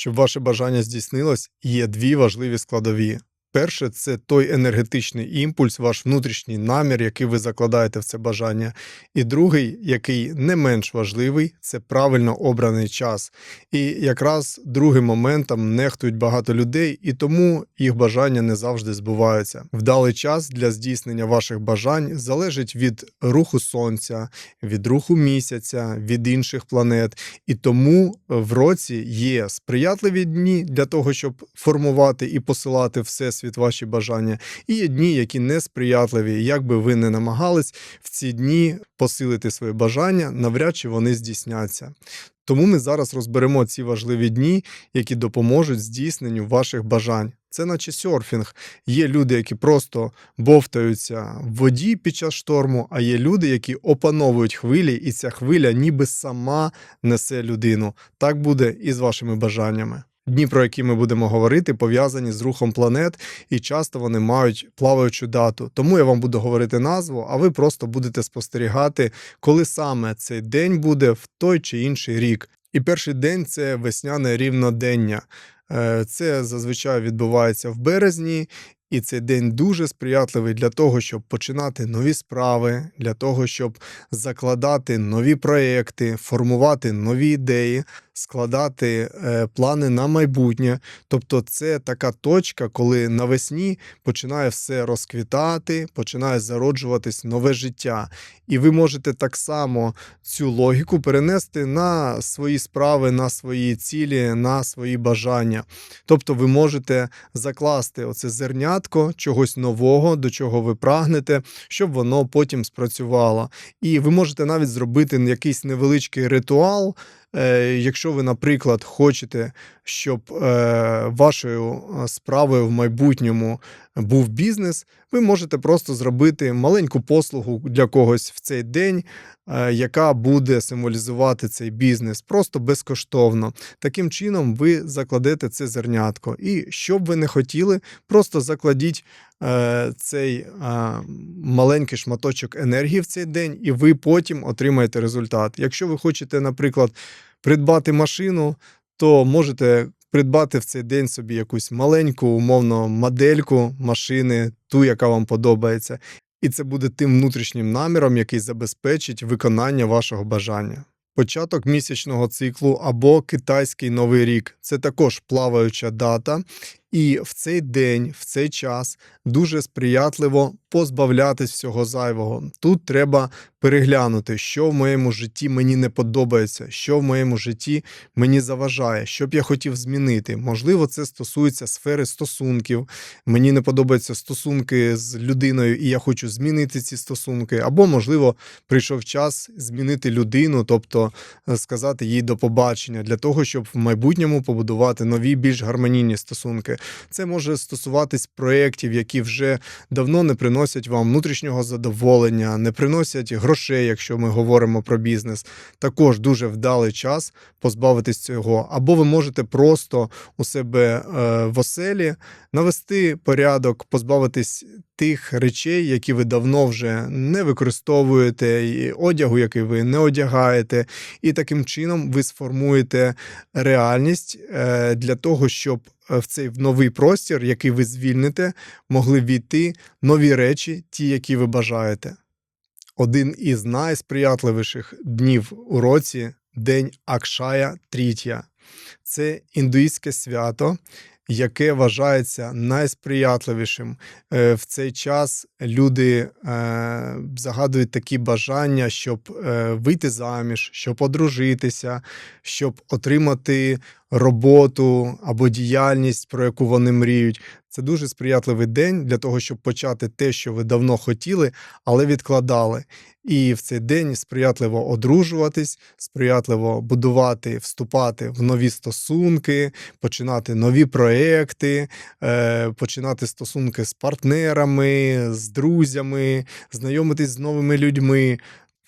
Щоб ваше бажання здійснилось, є дві важливі складові. Перше це той енергетичний імпульс, ваш внутрішній намір, який ви закладаєте в це бажання. І другий, який не менш важливий, це правильно обраний час. І якраз другим моментом нехтують багато людей, і тому їх бажання не завжди збуваються. Вдалий час для здійснення ваших бажань залежить від руху сонця, від руху місяця, від інших планет. І тому в році є сприятливі дні для того, щоб формувати і посилати всесвіт ваші бажання, і є дні, які несприятливі. Як би ви не намагались в ці дні посилити свої бажання, навряд чи вони здійсняться. Тому ми зараз розберемо ці важливі дні, які допоможуть здійсненню ваших бажань. Це наче серфінг. Є люди, які просто бовтаються в воді під час шторму, а є люди, які опановують хвилі, і ця хвиля ніби сама несе людину. Так буде і з вашими бажаннями. Дні, про які ми будемо говорити, пов'язані з рухом планет, і часто вони мають плаваючу дату. Тому я вам буду говорити назву, а ви просто будете спостерігати, коли саме цей день буде в той чи інший рік. І перший день це весняне рівнодення. Е, Це зазвичай відбувається в березні, і цей день дуже сприятливий для того, щоб починати нові справи, для того, щоб закладати нові проекти, формувати нові ідеї, складати е, плани на майбутнє. Тобто, це така точка, коли навесні починає все розквітати, починає зароджуватись нове життя. І ви можете так само цю логіку перенести на свої справи, на свої цілі, на свої бажання. Тобто, ви можете закласти оце зернятко чогось нового, до чого ви прагнете, щоб воно потім спрацювало. І ви можете навіть зробити якийсь невеличкий ритуал. Е, Якщо ви, наприклад, хочете, щоб е, вашою е, справою в майбутньому був бізнес, ви можете просто зробити маленьку послугу для когось в цей день, яка буде символізувати цей бізнес, просто безкоштовно. Таким чином, ви закладете це зернятко. І що б ви не хотіли, просто закладіть цей е, маленький шматочок енергії в цей день, і ви потім отримаєте результат. Якщо ви хочете, наприклад, придбати машину, то можете придбати в цей день собі якусь маленьку, умовно, модельку машини, ту, яка вам подобається. І це буде тим внутрішнім наміром, який забезпечить виконання вашого бажання. Початок місячного циклу або китайський новий рік це також плаваюча дата, і в цей день, в цей час дуже сприятливо позбавлятись всього зайвого. Тут треба переглянути, що в моєму житті мені не подобається, що в моєму житті мені заважає, що б я хотів змінити. Можливо, це стосується сфери стосунків. Мені не подобаються стосунки з людиною, і я хочу змінити ці стосунки. Або, можливо, прийшов час змінити людину, тобто е, сказати їй до побачення, для того, щоб в майбутньому побудувати нові, більш гармонійні стосунки. Це може стосуватись проєктів, які вже давно не приносять вам внутрішнього задоволення, не приносять грошей, якщо ми говоримо про бізнес. Також дуже вдалий час позбавитись цього. Або ви можете просто у себе е, в оселі навести порядок, позбавитись тих речей, які ви давно вже не використовуєте, і одягу, який ви не одягаєте, і таким чином ви сформуєте реальність е, для того, щоб в цей новий простір, який ви звільните, могли війти нові речі, ті, які ви бажаєте. Один із найсприятливіших днів у році день Акшая Трітя. Це індуїстське свято, яке вважається найсприятливішим. Е, В цей час люди е, загадують такі бажання, щоб е, вийти заміж, щоб одружитися, щоб отримати роботу або діяльність, про яку вони мріють. Це дуже сприятливий день для того, щоб почати те, що ви давно хотіли, але відкладали. І в цей день сприятливо одружуватись, сприятливо будувати, вступати в нові стосунки, починати нові проекти, е, починати стосунки з партнерами, з друзями, знайомитись з новими людьми.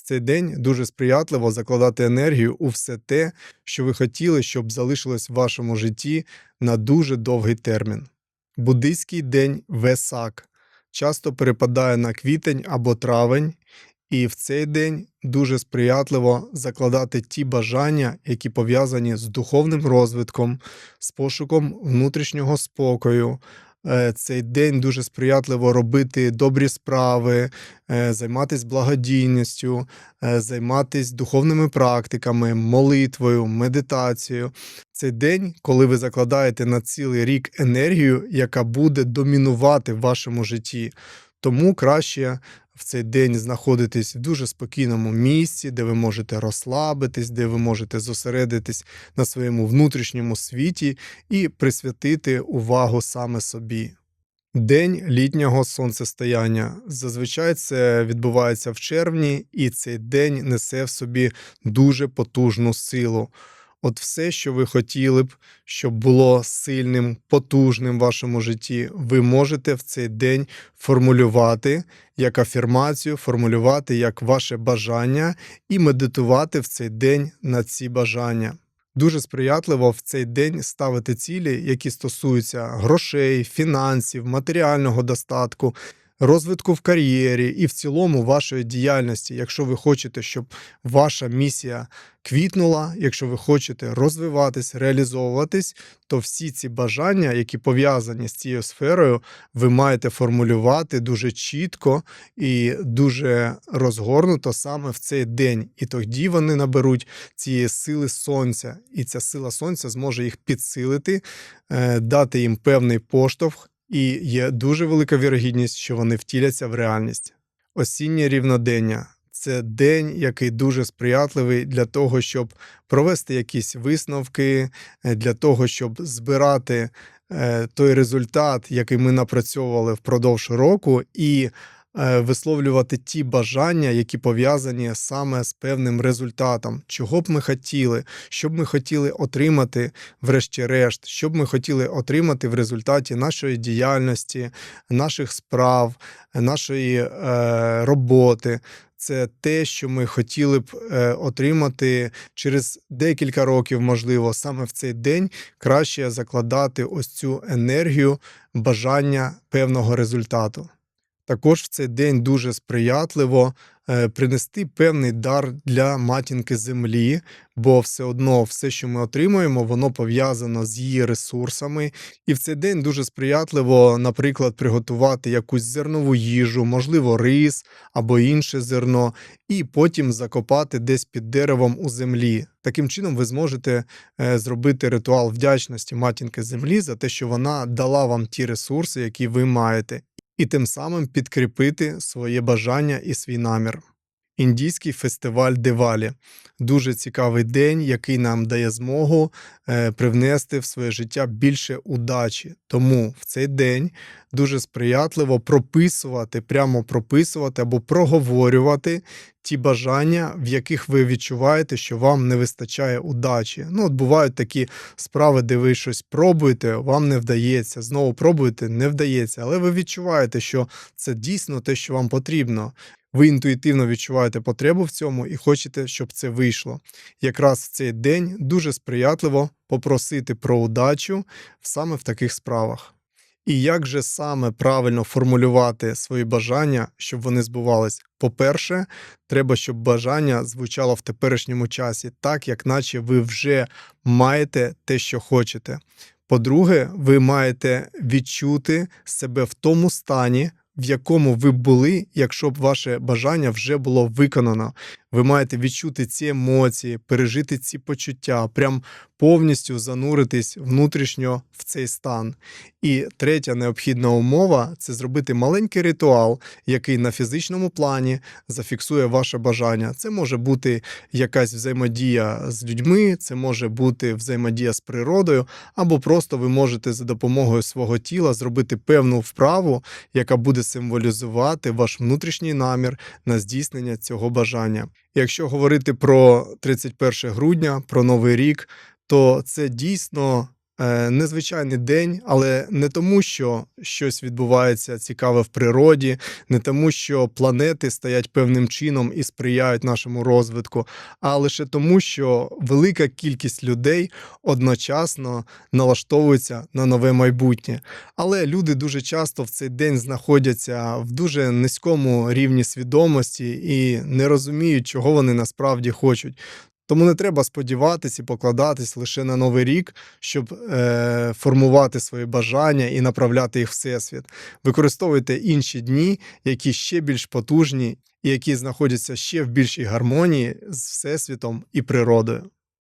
Цей день дуже сприятливо закладати енергію у все те, що ви хотіли, щоб залишилось в вашому житті на дуже довгий термін. Буддийський день Весак часто перепадає на квітень або травень, І в цей день дуже сприятливо закладати ті бажання, які пов'язані з духовним розвитком, з пошуком внутрішнього спокою. Е, Цей день дуже сприятливо робити добрі справи, займатися благодійністю, займатися духовними практиками, молитвою, медитацією. Цей день, коли ви закладаєте на цілий рік енергію, яка буде домінувати в вашому житті. Тому краще в цей день знаходитись в дуже спокійному місці, де ви можете розслабитись, де ви можете зосередитись на своєму внутрішньому світі і присвятити увагу саме собі. День літнього сонцестояння. Зазвичай це відбувається в червні, і цей день несе в собі дуже потужну силу. От все, що ви хотіли б, щоб було сильним, потужним в вашому житті, ви можете в цей день формулювати як афірмацію, формулювати як ваше бажання і медитувати в цей день на ці бажання. Дуже сприятливо в цей день ставити цілі, які стосуються грошей, фінансів, матеріального достатку, розвитку в кар'єрі і в цілому вашої діяльності, якщо ви хочете, щоб ваша місія квітнула, якщо ви хочете розвиватись, реалізовуватись, то всі ці бажання, які пов'язані з цією сферою, ви маєте формулювати дуже чітко і дуже розгорнуто саме в цей день. І тоді вони наберуть цієї сили сонця, і ця сила сонця зможе їх підсилити, е, дати їм певний поштовх і є дуже велика вірогідність, що вони втіляться в реальність. Осіннє рівнодення це день, який дуже сприятливий для того, щоб провести якісь висновки, е, для того, щоб збирати е, той результат, який ми напрацьовували впродовж року, і висловлювати ті бажання, які пов'язані саме з певним результатом, чого б ми хотіли, що б ми хотіли отримати, врешті-решт, що б ми хотіли отримати в результаті нашої діяльності, наших справ, нашої е, роботи. Це те, що ми хотіли б е, отримати через декілька років, можливо, саме в цей день краще закладати ось цю енергію бажання певного результату. Також в цей день дуже сприятливо е, принести певний дар для матінки землі, бо все одно все, що ми отримуємо, воно пов'язано з її ресурсами. І в цей день дуже сприятливо, наприклад, приготувати якусь зернову їжу, можливо, рис або інше зерно, і потім закопати десь під деревом у землі. Таким чином, ви зможете е, зробити ритуал вдячності матінки землі за те, що вона дала вам ті ресурси, які ви маєте і тим самим підкріпити своє бажання і свій намір. Індійський фестиваль Дивалі дуже цікавий день, який нам дає змогу е, привнести в своє життя більше удачі. Тому в цей день дуже сприятливо прописувати, прямо прописувати або проговорювати ті бажання, в яких ви відчуваєте, що вам не вистачає удачі. Ну, от бувають такі справи, де ви щось пробуєте, вам не вдається. Знову пробуєте, не вдається, але ви відчуваєте, що це дійсно те, що вам потрібно. Ви інтуїтивно відчуваєте потребу в цьому і хочете, щоб це вийшло. Якраз в цей день дуже сприятливо попросити про удачу саме в таких справах. І як же саме правильно формулювати свої бажання, щоб вони збувались? По-перше, треба, щоб бажання звучало в теперішньому часі, так як наче ви вже маєте те, що хочете. По-друге, ви маєте відчути себе в тому стані, в якому ви були, якщо б ваше бажання вже було виконано. Ви маєте відчути ці емоції, пережити ці почуття, прям повністю зануритись внутрішньо в цей стан. І третя необхідна умова це зробити маленький ритуал, який на фізичному плані зафіксує ваше бажання. Це може бути якась взаємодія з людьми, це може бути взаємодія з природою, або просто ви можете за допомогою свого тіла зробити певну вправу, яка буде символізувати ваш внутрішній намір на здійснення цього бажання. Якщо говорити про 31 грудня, про новий рік, то це дійсно незвичайний день, але не тому, що щось відбувається цікаве в природі, не тому, що планети стоять певним чином і сприяють нашому розвитку, а лише тому, що велика кількість людей одночасно налаштовується на нове майбутнє. Але люди дуже часто в цей день знаходяться в дуже низькому рівні свідомості і не розуміють, чого вони насправді хочуть. Тому не треба сподіватися і покладатись лише на новий рік, щоб е, формувати свої бажання і направляти їх в всесвіт. Використовуйте інші дні, які ще більш потужні і які знаходяться ще в більшій гармонії з всесвітом і природою.